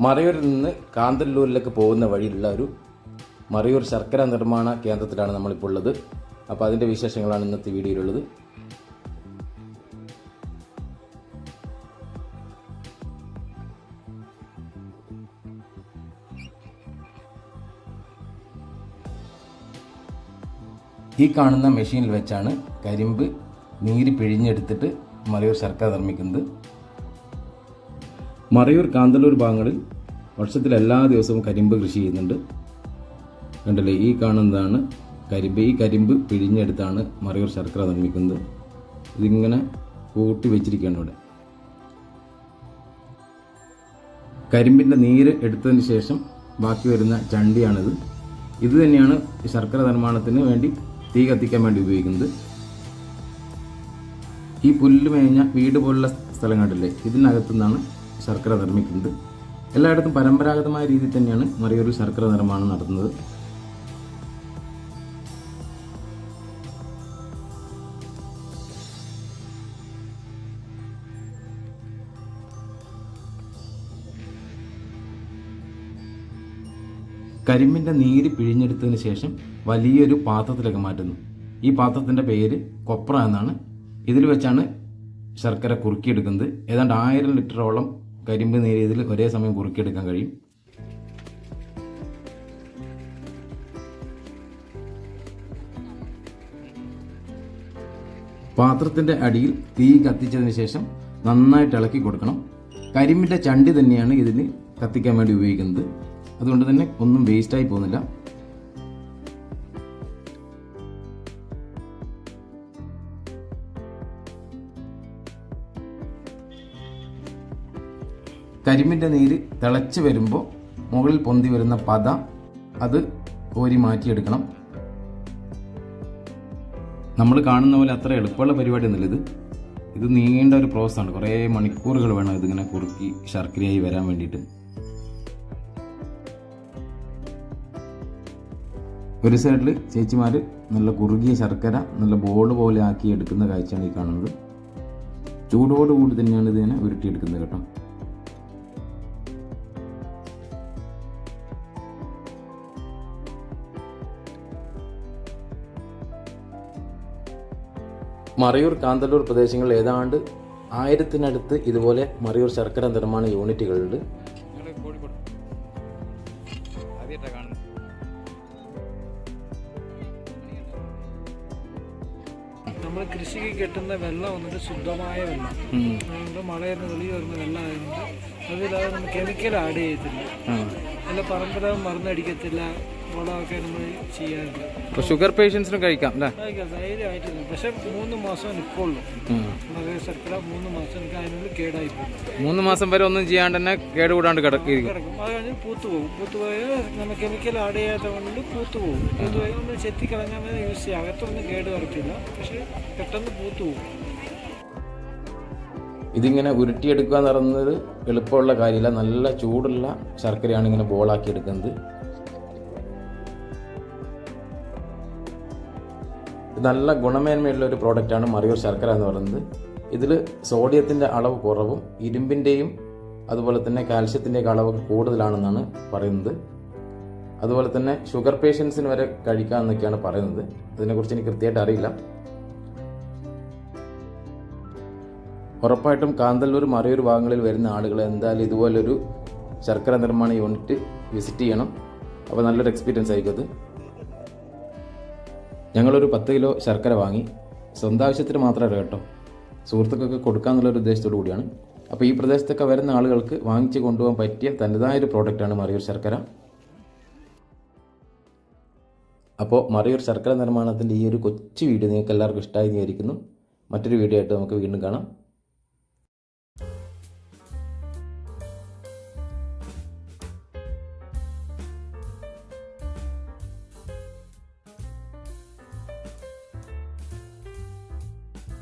മറയൂരിൽ നിന്ന് കാന്തല്ലൂരിലേക്ക് പോകുന്ന വഴിയിലുള്ള ഒരു മറയൂർ ശർക്കര നിർമ്മാണ കേന്ദ്രത്തിലാണ് നമ്മളിപ്പോൾ ഉള്ളത്. അപ്പോൾ അതിന്റെ വിശേഷങ്ങളാണ് ഇന്നത്തെ വീഡിയോയിലുള്ളത്. ഈ കാണുന്ന മെഷീനിൽ വെച്ചാണ് കരിമ്പ് നീര് പിഴിഞ്ഞെടുത്തിട്ട് മറയൂർ ശർക്കര നിർമ്മിക്കുന്നത്. മറയൂർ കാന്തല്ലൂർ ഭാഗങ്ങളിൽ വർഷത്തിൽ എല്ലാ ദിവസവും കരിമ്പ് കൃഷി ചെയ്യുന്നുണ്ട്. കണ്ടല്ലേ ഈ കാണുന്നതാണ് കരിമ്പ്. ഈ കരിമ്പ് പിഴിഞ്ഞെടുത്താണ് മറയൂർ ശർക്കര നിർമ്മിക്കുന്നത്. ഇതിങ്ങനെ കൂട്ടി വെച്ചിരിക്കുകയാണ് ഇവിടെ. കരിമ്പിന്റെ നീര് എടുത്തതിന് ശേഷം ബാക്കി വരുന്ന ചണ്ടിയാണിത്. ഇത് തന്നെയാണ് ശർക്കര നിർമ്മാണത്തിന് വേണ്ടി തീ കത്തിക്കാൻ വേണ്ടി ഉപയോഗിക്കുന്നത്. ഈ പുല്ല് മേഞ്ഞ വീട് പോലുള്ള സ്ഥലം കണ്ടില്ലേ ഇതിനകത്തു നിന്നാണ് ശർക്കര നിർമ്മിക്കുന്നത് എല്ലായിടത്തും പരമ്പരാഗതമായ രീതിയിൽ തന്നെയാണ് മറിയൊരു ശർക്കര നിർമ്മാണം നടത്തുന്നത്. കരിമ്പിന്റെ നീര് പിഴിഞ്ഞെടുത്തതിന് ശേഷം വലിയൊരു പാത്രത്തിലേക്ക് മാറ്റുന്നു. ഈ പാത്രത്തിന്റെ പേര് കൊപ്ര എന്നാണ്. ഇതിൽ വെച്ചാണ് ശർക്കര കുറുക്കിയെടുക്കുന്നത്. ഏതാണ്ട് ആയിരം ലിറ്ററോളം കരിമ്പ് നേരിയതിൽ ഒരേ സമയം കുറുക്കിയെടുക്കാൻ കഴിയും. പാത്രത്തിന്റെ അടിയിൽ തീ കത്തിച്ചതിന് ശേഷം നന്നായിട്ട് ഇളക്കി കൊടുക്കണം. കരിമ്പിന്റെ ചണ്ടി തന്നെയാണ് ഇതിന് കത്തിക്കാൻ വേണ്ടി ഉപയോഗിക്കുന്നത്. അതുകൊണ്ട് തന്നെ ഒന്നും വേസ്റ്റായി പോകുന്നില്ല. കരിമ്പിന്റെ നീര് തിളച്ച് വരുമ്പോൾ മുകളിൽ പൊന്തി വരുന്ന പത അത് കോരി മാറ്റിയെടുക്കണം. നമ്മൾ കാണുന്ന പോലെ അത്ര എളുപ്പമുള്ള പരിപാടി ഒന്നുമില്ല ഇത്. ഇത് നീണ്ട ഒരു പ്രോസസ്സാണ് കുറേ മണിക്കൂറുകൾ വേണം ഇതിങ്ങനെ കുറുക്കി ശർക്കരയായി വരാൻ വേണ്ടിയിട്ട്. ഒരു സൈഡിൽ ചേച്ചിമാർ നല്ല കുറുകിയ ശർക്കര നല്ല ബോൾ പോലെ ആക്കി എടുക്കുന്ന കാഴ്ചയാണ് ഈ കാണുന്നത്. ചൂടോടുകൂടി തന്നെയാണ് ഇതിനെ ഉരുട്ടിയെടുക്കുന്നത് കേട്ടോ. മറയൂർ കാന്തല്ലൂർ പ്രദേശങ്ങളിൽ ഏതാണ്ട് ആയിരത്തിനടുത്ത് ഇതുപോലെ മറയൂർ ശർക്കര നിർമ്മാണ യൂണിറ്റുകളുണ്ട്. നമ്മൾ കൃഷിക്ക് കിട്ടുന്ന വെള്ളം വന്നിട്ട് ശുദ്ധമായ വെള്ളം. അതുകൊണ്ട് മഴയെന്ന് വെളിയിൽ വരുന്ന വെള്ളം ആയതുകൊണ്ട് അതിലത് നമ്മൾ കെമിക്കൽ ആഡ് ചെയ്യത്തില്ല. നല്ല പരമ്പരാഗത മരുന്നടിക്കത്തില്ല വളമൊക്കെ നമ്മൾ ഇപ്പോൾ ഷുഗർ പേഷ്യൻസിനും കഴിക്കാം അല്ലേ? ധൈര്യമായിട്ടില്ല പക്ഷെ മൂന്ന് മാസം നിൽക്കുള്ളൂ. മകര ശർക്കര മൂന്ന് മാസം എനിക്ക് കേടായി പോകും മൂന്ന് മാസം വരെ ഒന്നും ചെയ്യാണ്ട് തന്നെ കേടുകൂടാണ്ട് കിടക്കിയിരിക്കും കിടക്കും. അത് കഴിഞ്ഞ് പൂത്ത് പോകും. പൂത്തു പോയാൽ നമ്മൾ കെമിക്കൽ ആഡ് ചെയ്യാത്ത കൊണ്ട് പൂത്ത് പോകും. പൂത്ത് പോയി നമ്മൾ ചെത്തി കളഞ്ഞാൽ യൂസ് ചെയ്യാം. അകത്തൊന്നും കേട് വരത്തില്ല. പക്ഷെ പെട്ടെന്ന് പൂത്തു പോകും. ഇതിങ്ങനെ ഉരുട്ടിയെടുക്കുക എന്ന് പറയുന്നത് എളുപ്പമുള്ള കാര്യമില്ല. നല്ല ചൂടുള്ള ശർക്കരയാണ് ഇങ്ങനെ ബോളാക്കി എടുക്കുന്നത്. നല്ല ഗുണമേന്മയുള്ള ഒരു പ്രോഡക്റ്റാണ് മറിയൂർ ശർക്കര എന്ന് പറയുന്നത്. ഇതിൽ സോഡിയത്തിന്റെ അളവ് കുറവും ഇരുമ്പിന്റെയും അതുപോലെ തന്നെ കാൽഷ്യത്തിന്റെയൊക്കെ അളവ് കൂടുതലാണെന്നാണ് പറയുന്നത്. അതുപോലെ തന്നെ ഷുഗർ പേഷ്യൻസിന് വരെ കഴിക്കാമെന്നൊക്കെയാണ് പറയുന്നത്. അതിനെക്കുറിച്ച് എനിക്ക് കൃത്യമായിട്ട് അറിയില്ല. ഉറപ്പായിട്ടും കാന്തല്ലൂർ മറയൂർ ഭാഗങ്ങളിൽ വരുന്ന ആളുകൾ എന്തായാലും ഇതുപോലൊരു ശർക്കര നിർമ്മാണ യൂണിറ്റ് വിസിറ്റ് ചെയ്യണം. അപ്പോൾ നല്ലൊരു എക്സ്പീരിയൻസ് ആയിരിക്കും അത്. ഞങ്ങളൊരു പത്ത് കിലോ ശർക്കര വാങ്ങി സ്വന്തം ആവശ്യത്തിന് മാത്രമല്ല കേട്ടോ. സുഹൃത്തുക്കൾക്ക് കൊടുക്കാന്നുള്ളൊരു ഉദ്ദേശത്തോടു കൂടിയാണ്. അപ്പോൾ ഈ പ്രദേശത്തൊക്കെ വരുന്ന ആളുകൾക്ക് വാങ്ങിച്ച് കൊണ്ടുപോകാൻ പറ്റിയ തന്റെതായ ഒരു പ്രോഡക്റ്റാണ് മറിയൂർ ശർക്കര. അപ്പോൾ മറിയൂർ ശർക്കര നിർമ്മാണത്തിന്റെ ഈ ഒരു കൊച്ചു വീഡിയോ നിങ്ങൾക്ക് എല്ലാവർക്കും ഇഷ്ടമായി വിചാരിക്കുന്നു. മറ്റൊരു വീഡിയോ ആയിട്ട് നമുക്ക് വീണ്ടും കാണാം.